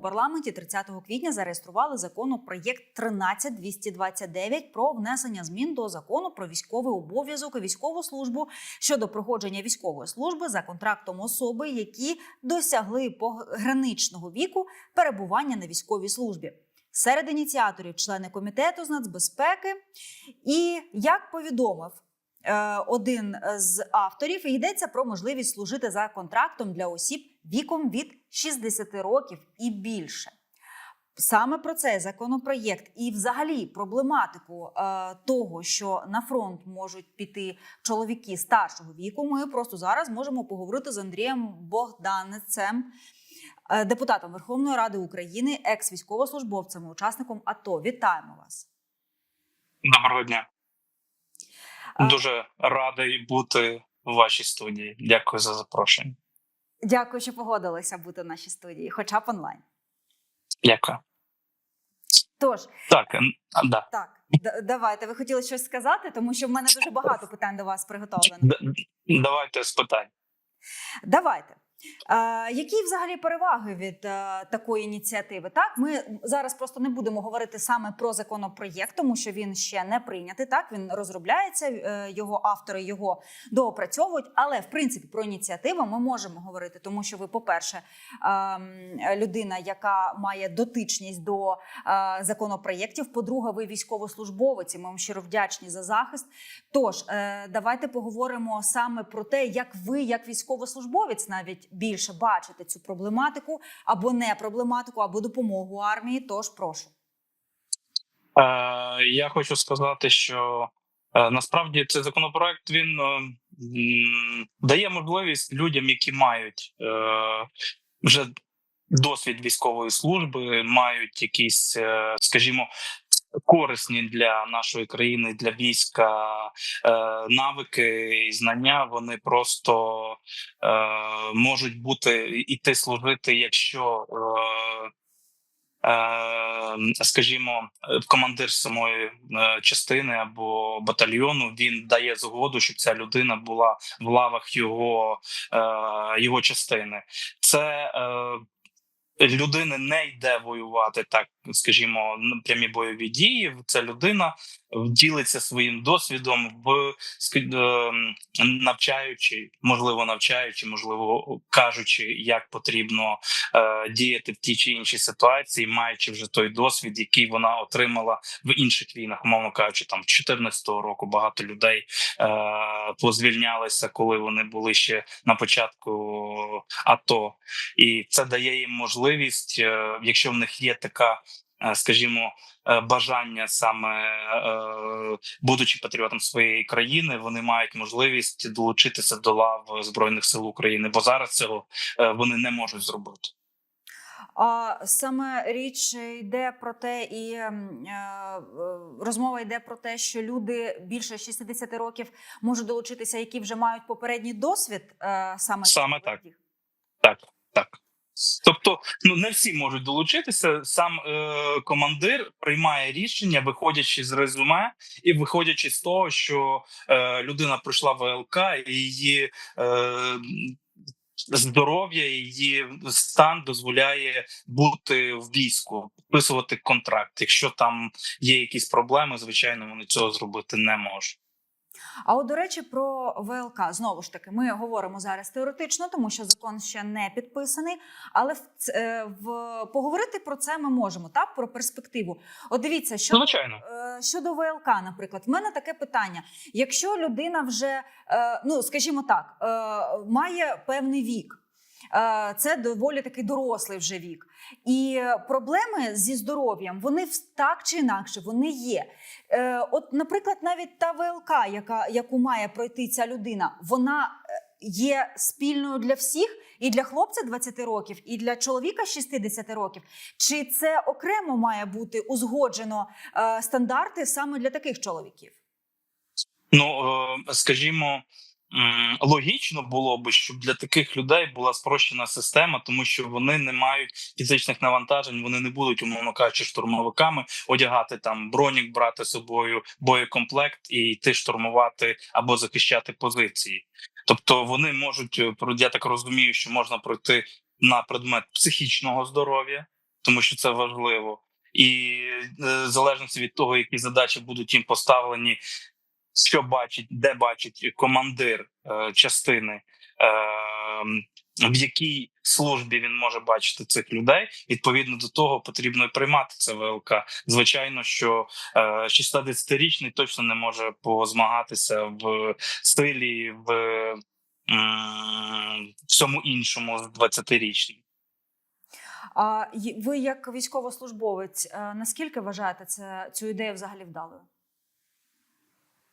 парламенті 30 квітня зареєстрували законопроєкт 13229 про внесення змін до закону про військовий обов'язок і військову службу щодо проходження військової служби за контрактом особи, які досягли пограничного віку перебування на військовій службі. Серед ініціаторів члени комітету з нацбезпеки. І як повідомив е, один з авторів, йдеться про можливість служити за контрактом для осіб віком від 60 років і більше. Саме про цей законопроєкт і, взагалі, проблематику е, того, що на фронт можуть піти чоловіки старшого віку. Ми просто зараз можемо поговорити з Андрієм Богданецем, е, депутатом Верховної Ради України, екс-військовослужбовцем, учасником АТО. Вітаємо вас. Доброго дня. Дуже радий бути в вашій студії. Дякую за запрошення. Дякую, що погодилися бути в нашій студії, хоча б онлайн. Дякую. Тож, Так, да. так, давайте. Ви хотіли щось сказати, тому що в мене дуже багато питань до вас приготовлено. Давайте з питань. Давайте. Які взагалі переваги від е, такої ініціативи? Так, ми зараз просто не будемо говорити саме про законопроєкт, тому що він ще не прийнятий. Так він розробляється, е, його автори його доопрацьовують. Але в принципі про ініціативу ми можемо говорити, тому що ви, по-перше, ем, людина, яка має дотичність до е, законопроєктів. По-друге, ви військовослужбовець. і Ми вам щиро вдячні за захист. Тож давайте поговоримо саме про те, як ви, як військовослужбовець, навіть більше бачите цю проблематику або не проблематику, або допомогу армії. Тож прошу. Е, я хочу сказати, що е, насправді цей законопроект він е, дає можливість людям, які мають е, вже досвід військової служби, мають якісь, е, скажімо, корисні для нашої країни, для війська е, навики і знання. Вони просто е, можуть бути іти служити, якщо. Е, скажімо, командир самої частини або батальйону він дає згоду, щоб ця людина була в лавах його, його частини. Це людини не йде воювати, так скажімо, на прямі бойові дії. Ця людина ділиться своїм досвідом в е, навчаючи, можливо, навчаючи, можливо, кажучи, як потрібно е, діяти в тій чи іншій ситуації, маючи вже той досвід, який вона отримала в інших війнах, умовно кажучи, там 14-го року багато людей е, позвільнялися, коли вони були ще на початку АТО, і це дає їм можливість, е, якщо в них є така. Е, Скажімо, е, бажання саме е, будучи патріотом своєї країни, вони мають можливість долучитися до лав збройних сил України, бо зараз цього вони не можуть зробити. А саме річ йде про те, і е, розмова йде про те, що люди більше 60 років можуть долучитися, які вже мають попередній досвід. е, Саме Саме так. Так, так. Тобто, ну не всі можуть долучитися. Сам е, командир приймає рішення, виходячи з резюме і виходячи з того, що е, людина пройшла ВЛК і її. Е, Здоров'я її стан дозволяє бути в війську, підписувати контракт. Якщо там є якісь проблеми, звичайно, вони цього зробити не можуть. А от до речі, про ВЛК знову ж таки, ми говоримо зараз теоретично, тому що закон ще не підписаний. Але в, е, в поговорити про це ми можемо так про перспективу. От дивіться, що звичайно. Е, Щодо ВЛК, наприклад, в мене таке питання: якщо людина вже, е, ну скажімо так, має певний вік. Е, Це доволі такий дорослий вже вік, і проблеми зі здоров'ям вони так чи інакше вони є. Е, От, наприклад, навіть та ВЛК, яка яку має пройти ця людина, вона е, є спільною для всіх, і для хлопця 20 років, і для чоловіка 60 років. Чи це окремо має бути узгоджено е, стандарти саме для таких чоловіків? Ну е, скажімо, логічно було би, щоб для таких людей була спрощена система, тому що вони не мають фізичних навантажень, вони не будуть, умовно кажучи, штурмовиками одягати там бронік, брати з собою боєкомплект і йти штурмувати або захищати позиції. Тобто вони можуть е, я так розумію, що можна пройти на предмет психічного здоров'я. тому що це важливо, і е, в залежності від того, які задачі будуть їм поставлені, що бачить, де бачить командир е, частини, е, в якій службі він може бачити цих людей. Відповідно до того потрібно і приймати це ВЛК. Звичайно, що е, 60-річний точно не може позмагатися в силі в м, всьому іншому з 20-річним. А ви, як військовослужбовець, е, наскільки вважаєте це цю ідею взагалі вдалою?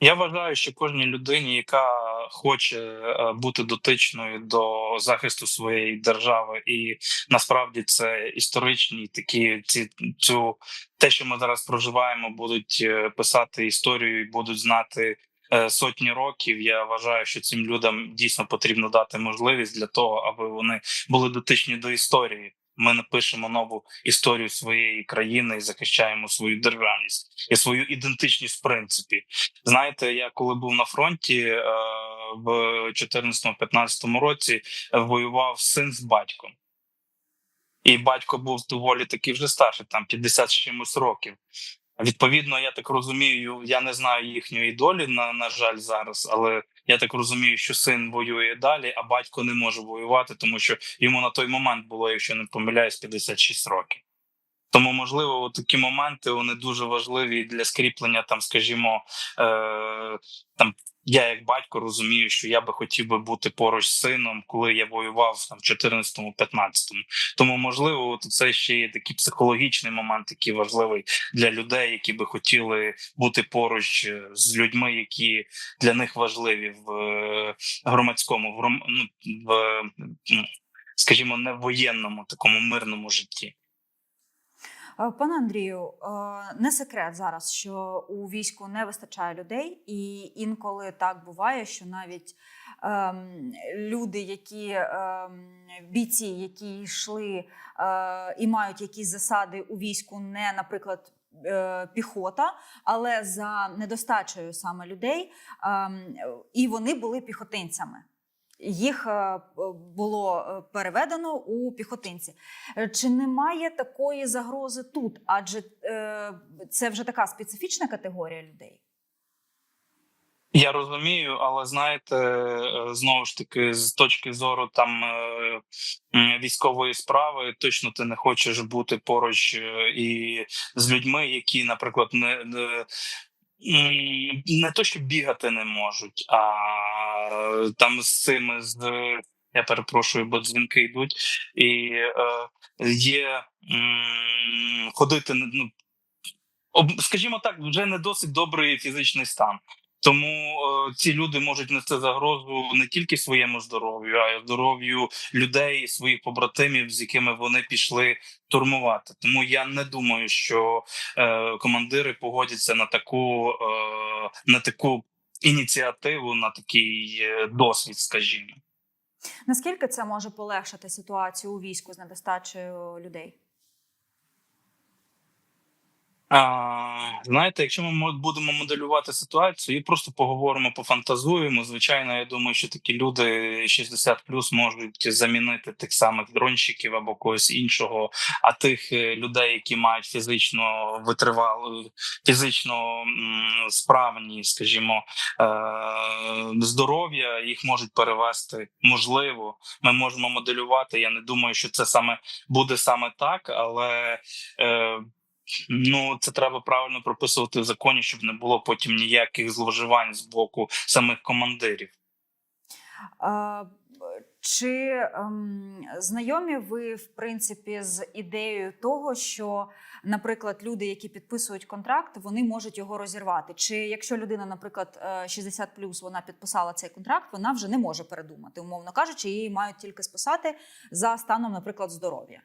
Я вважаю, що кожній людині, яка хоче е, бути дотичною до захисту своєї держави, і насправді це історичні такі ці цю те, що ми зараз проживаємо, будуть е, писати історію і будуть знати е, сотні років. Я вважаю, що цим людям дійсно потрібно дати можливість для того, аби вони були дотичні до історії. Ми напишемо нову історію своєї країни і захищаємо свою державність і свою ідентичність. В принципі, знаєте, я коли був на фронті е, в 2014-2015 році, е, воював син з батьком, і батько був доволі таки вже старший, там 50 з чимось років. Відповідно, я так розумію, я не знаю їхньої долі, на, на жаль, зараз, але я так розумію, що син воює далі, а батько не може воювати, тому що йому на той момент було, якщо не помиляюсь, 56 років. Тому, можливо, такі моменти вони дуже важливі для скріплення, там, скажімо, е, там я як батько розумію, що я би хотів би бути поруч з сином, коли я воював там в 14-15. Тому, можливо, це ще є такий психологічний момент, який важливий для людей, які би хотіли бути поруч е, з людьми, які для них важливі в е, громадському, в ну, в скажімо, не в воєнному такому мирному житті. Е, Пане Андрію, е, не секрет зараз, що у війську не вистачає людей, і інколи так буває, що навіть ем, люди, які ем, бійці, які йшли е, і мають якісь засади у війську, не, наприклад. Піхота, але за недостачею саме людей, ем, і вони були піхотинцями. Їх е, було е, переведено у піхотинці. Е, Чи немає такої загрози тут? Адже це вже така специфічна категорія людей. Я розумію, але знаєте, знову ж таки, з точки зору там військової справи, точно ти не хочеш бути поруч і з людьми, які, наприклад, не, не, не то, що бігати не можуть, а там з цими з я перепрошую, бо дзвінки йдуть, і е, є ходити ну, скажімо так, вже не досить добрий фізичний стан. Тому е, ці люди можуть нести загрозу не тільки своєму здоров'ю, а й здоров'ю людей, своїх побратимів, з якими вони пішли турмувати. Тому я не думаю, що е, командири погодяться на таку е, на таку ініціативу, на такий е, досвід, скажімо. Наскільки це може полегшити ситуацію у війську з недостачею людей? А, знаєте, якщо ми мо- будемо моделювати ситуацію і просто поговоримо, пофантазуємо. Звичайно, я думаю, що такі люди 60 плюс можуть замінити тих самих дронщиків або когось іншого. А тих е, людей, які мають фізично витривали, фізично справні, скажімо, е, здоров'я, їх можуть перевести. Можливо, ми можемо моделювати. Я не думаю, що це саме буде саме так, але. Ну, це треба правильно прописувати в законі, щоб не було потім ніяких зловживань з боку самих командирів. А, Чи ем, знайомі ви, в принципі, з ідеєю того, що, наприклад, люди, які підписують контракт, вони можуть його розірвати? Чи якщо людина, наприклад, е, 60 вона підписала цей контракт, вона вже не може передумати, умовно кажучи, її мають тільки списати за станом, наприклад, здоров'я?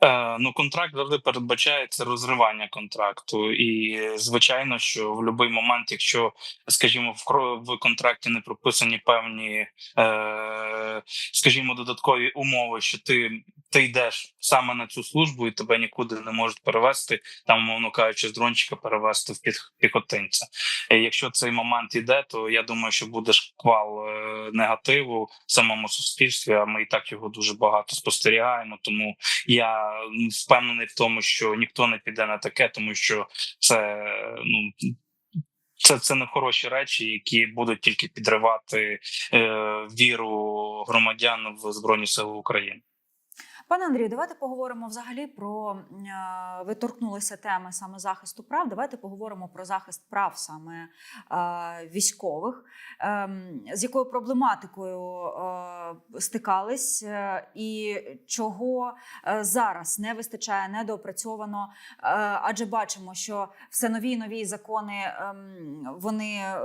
Е, ну, контракт завжди передбачається розривання контракту, і звичайно, що в будь-який момент, якщо, скажімо, в в контракті не прописані певні, е, скажімо, додаткові умови, що ти ти йдеш саме на цю службу, і тебе нікуди не можуть перевести, там, мовно кажучи, з дрончика перевести в піх- піхотинця. І якщо цей момент йде, то я думаю, що буде шквал е, негативу в самому суспільстві. А ми і так його дуже багато спостерігаємо. Тому я впевнений в тому, що ніхто не піде на таке, тому що це ну. Це, це не хороші речі, які будуть тільки підривати е, віру громадян в збройні сили України. Пане Андрію, давайте поговоримо взагалі про е, ви торкнулися теми саме захисту прав. Давайте поговоримо про захист прав саме е, військових, Ем, з якою проблематикою е, стикались, і чого зараз не вистачає, недоопрацьовано. Адже бачимо, що все нові і нові закони ем, вони.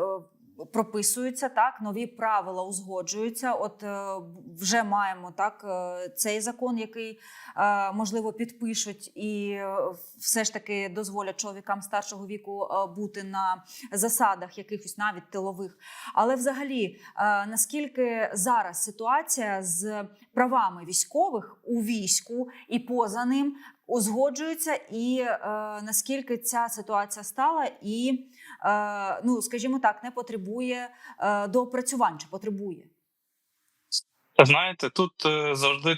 Прописуються так, нові правила узгоджуються. От е, вже маємо так е, цей закон, який е, можливо підпишуть, і все ж таки дозволять чоловікам старшого віку бути на засадах якихось навіть тилових. Але взагалі, наскільки зараз ситуація з правами військових у війську і поза ним узгоджується, і е, наскільки ця ситуація стала і е, ну, скажімо так, не потребує е, доопрацювань чи потребує. Знаєте, тут е, завжди е,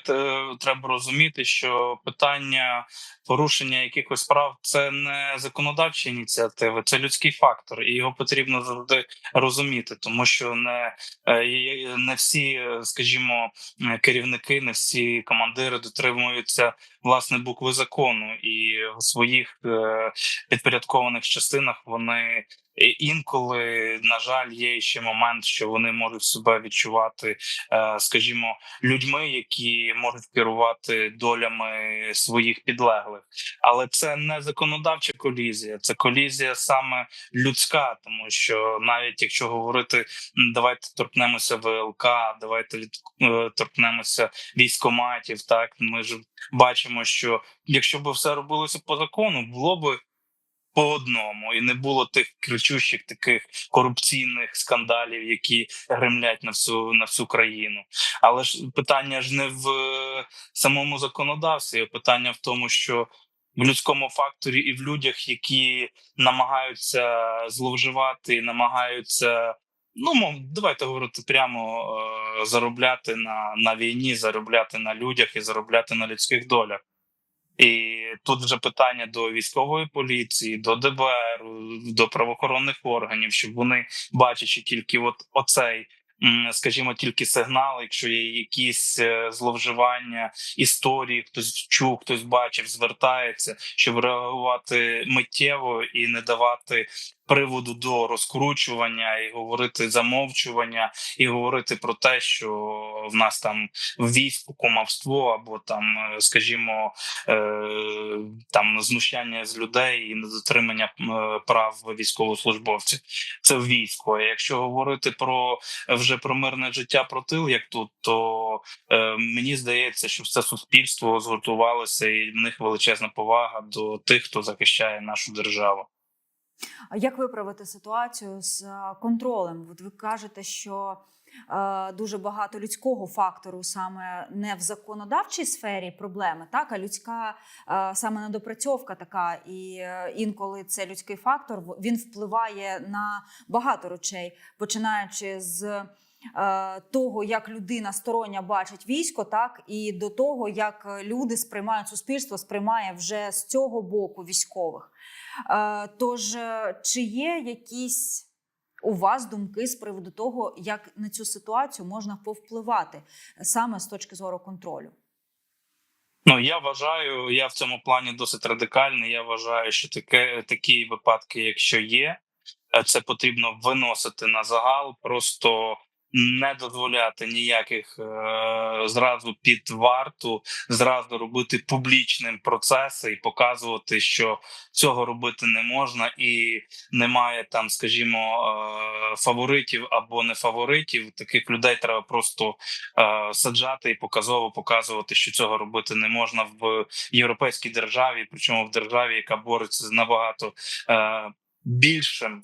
треба розуміти, що питання порушення якихось прав це не законодавчі ініціативи, це людський фактор, і його потрібно завжди розуміти, тому що не, е, не всі, е, скажімо, е, керівники, не всі командири дотримуються власне букви закону, і в своїх підпорядкованих частинах вони. Інколи, на жаль, є ще момент, що вони можуть себе відчувати скажімо, людьми, які можуть керувати долями своїх підлеглих, але це не законодавча колізія, це колізія саме людська, тому що навіть якщо говорити, давайте торкнемося ВЛК, давайте е, торкнемося військоматів. Так ми ж бачимо, що якщо б все робилося по закону, було би по одному, і не було тих кричущих таких корупційних скандалів, які гремлять на всю на всю країну. Але ж питання ж не в е, самому законодавстві, питання в тому, що в людському факторі і в людях, які намагаються зловживати, намагаються. Ну, мов, давайте говорити прямо е, заробляти на, на війні, заробляти на людях і заробляти на людських долях. І тут вже питання до військової поліції, до ДБР, до правоохоронних органів, щоб вони бачачи тільки от оцей, скажімо, тільки сигнал, якщо є якісь е, зловживання історії, хтось чув, хтось бачив, звертається, щоб реагувати миттєво і не давати приводу до розкручування і говорити замовчування, і говорити про те, що в нас там в війську кумовство або там, е, скажімо, е, там знущання з людей і недотримання е, прав військовослужбовців. Це в війську. А якщо говорити про вже про мирне життя про тил, як тут, то мені здається, що все суспільство згуртувалося, і в них величезна повага до тих, хто захищає нашу державу. Як виправити ситуацію з е, контролем? От ви кажете, що е, дуже багато людського фактору саме не в законодавчій сфері проблеми, так а людська е, саме недопрацьовка така, і інколи це людський фактор він впливає на багато речей, починаючи з. Того, як людина стороння бачить військо, так і до того, як люди сприймають суспільство, сприймає вже з цього боку військових. Е, Тож, е, чи є якісь у вас думки з приводу того, як на цю ситуацію можна повпливати саме з точки зору контролю? Ну я вважаю, я в цьому плані досить радикальний. Я вважаю, що таке такі випадки, якщо є, е, це потрібно виносити на загал, просто не дозволяти ніяких е, зразу під варту, зразу робити публічним процеси і показувати, що цього робити не можна, і немає там, скажімо, е, фаворитів або не фаворитів. Таких людей треба просто е, саджати і показово показувати, що цього робити не можна в європейській державі, причому в державі, яка бореться з набагато е, більшим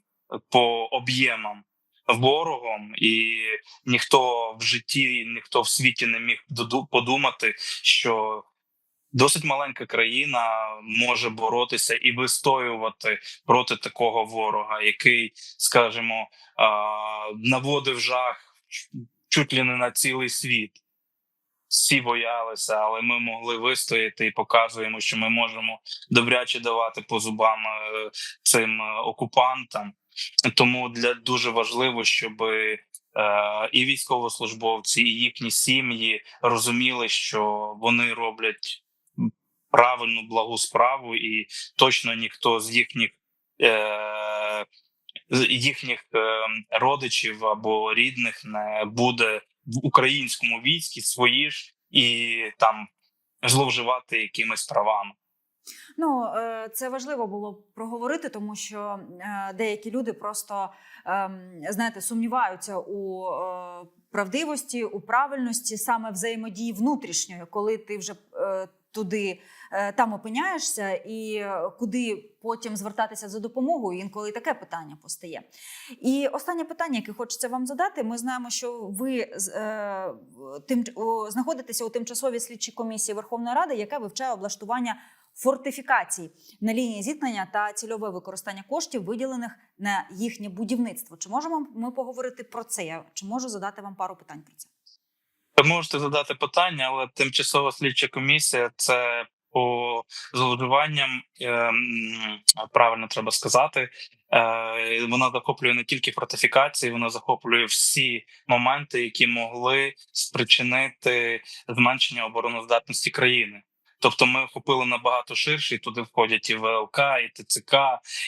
по об'ємам ворогом, і ніхто в житті, ніхто в світі не міг подумати, що досить маленька країна може боротися і вистоювати проти такого ворога, який, скажімо, наводив жах чуть ли не на цілий світ. Всі боялися, але ми могли вистояти і показуємо, що ми можемо добряче давати по зубам е, цим е, окупантам. Тому для дуже важливо, щоб е, і військовослужбовці, і їхні сім'ї розуміли, що вони роблять правильну благу справу, і точно ніхто з їхніх е, їхніх е, родичів або рідних не буде в українському війську свої ж і там зловживати якимись правами. Ну е, це важливо було проговорити, тому що е, деякі люди просто ем, знаєте сумніваються у е, правдивості, у правильності саме взаємодії внутрішньої, коли ти вже туди там опиняєшся, і куди потім звертатися за допомогою. Інколи таке питання постає. І останнє питання, яке хочеться вам задати. Ми знаємо, що ви е, тим знаходитеся у тимчасовій слідчій комісії Верховної Ради, яка вивчає облаштування фортифікацій на лінії зіткнення та цільове використання коштів, виділених на їхнє будівництво. Чи можемо ми поговорити про це? Я чи можу задати вам пару питань про це? Ви можете задати питання, але тимчасова слідча комісія це по зловживанням, е, правильно треба сказати. Е, вона захоплює не тільки фортифікації, вона захоплює всі моменти, які могли спричинити зменшення обороноздатності країни. Тобто, ми охопили набагато ширше, і туди входять і ВЛК, і ТЦК,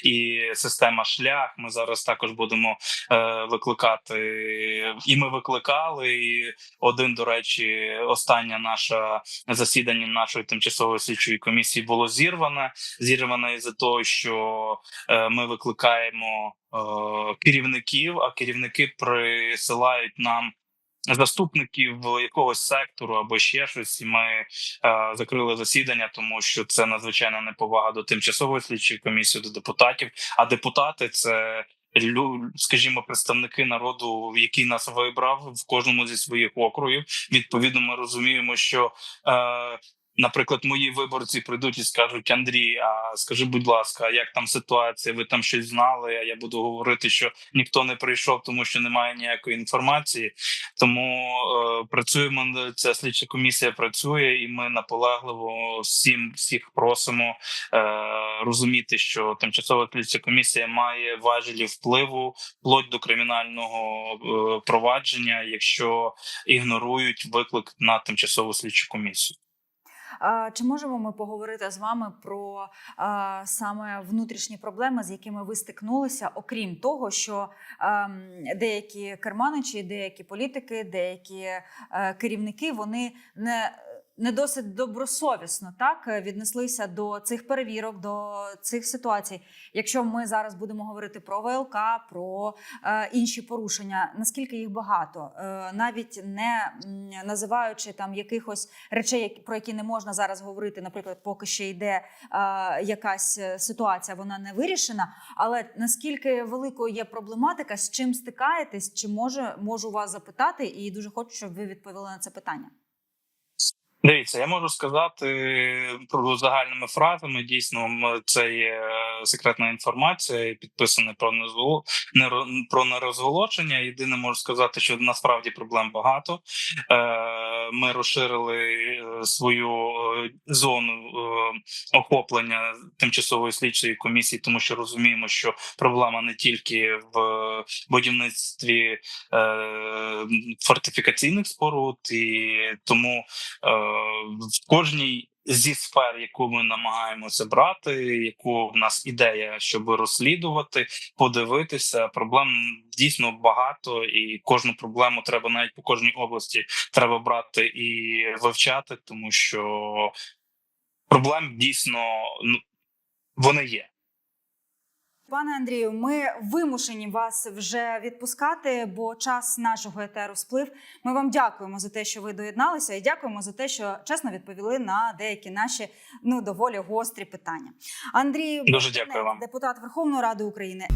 і система шлях. Ми зараз також будемо е, викликати, і ми викликали. І один, до речі, останнє наше засідання нашої тимчасової слідчої комісії було зірване. Зірване із за того, що е, ми викликаємо е, керівників, а керівники присилають нам. Заступників якогось сектору або ще щось, і ми е, закрили засідання, тому що це надзвичайна неповага до тимчасової слідчої комісії, до депутатів. А депутати це скажімо, представники народу, який нас вибрав в кожному зі своїх округів. Відповідно, ми розуміємо, що. Е, Наприклад, мої виборці прийдуть і скажуть: Андрій, а скажи, будь ласка, як там ситуація? Ви там щось знали? А я буду говорити, що ніхто не прийшов, тому що немає ніякої інформації. Тому е, працюємо. Ця слідча комісія працює, і ми наполегливо всім всіх просимо е, розуміти, що тимчасова слідча комісія має важелі впливу вплоть до кримінального е, провадження, якщо ігнорують виклик на тимчасову слідчу комісію. Чи можемо ми поговорити з вами про саме внутрішні проблеми, з якими ви стикнулися, окрім того, що ем, деякі керманичі, деякі політики, деякі е, керівники вони не. Не досить добросовісно так віднеслися до цих перевірок, до цих ситуацій. Якщо ми зараз будемо говорити про ВЛК, про е, інші порушення, наскільки їх багато, е, навіть не називаючи там якихось речей, про які не можна зараз говорити, наприклад, поки ще йде е, якась е, ситуація, вона не вирішена. Але наскільки великою є проблематика, з чим стикаєтесь, чи може можу вас запитати, і дуже хочу, щоб ви відповіли на це питання. Дивіться, я можу сказати про загальними фразами. Дійсно, це є секретна інформація, і підписане про незво- не про нерозголошення. Єдине можу сказати, що насправді проблем багато. Е, Ми розширили е, свою е, зону е, охоплення тимчасової слідчої комісії, тому що розуміємо, що проблема не тільки в будівництві фортифікаційних споруд, і тому в кожній зі сфер, яку ми намагаємося брати, яку в нас ідея, щоб розслідувати, подивитися. Проблем дійсно багато, і кожну проблему треба навіть по кожній області треба брати і вивчати, тому що проблем дійсно ну вони є. Пане Андрію, ми вимушені вас вже відпускати, бо час нашого етеру сплив. Ми вам дякуємо за те, що ви доєдналися, і дякуємо за те, що чесно відповіли на деякі наші ну доволі гострі питання. Андрій Дуже Богданець, дякую вам. депутат Верховної Ради України.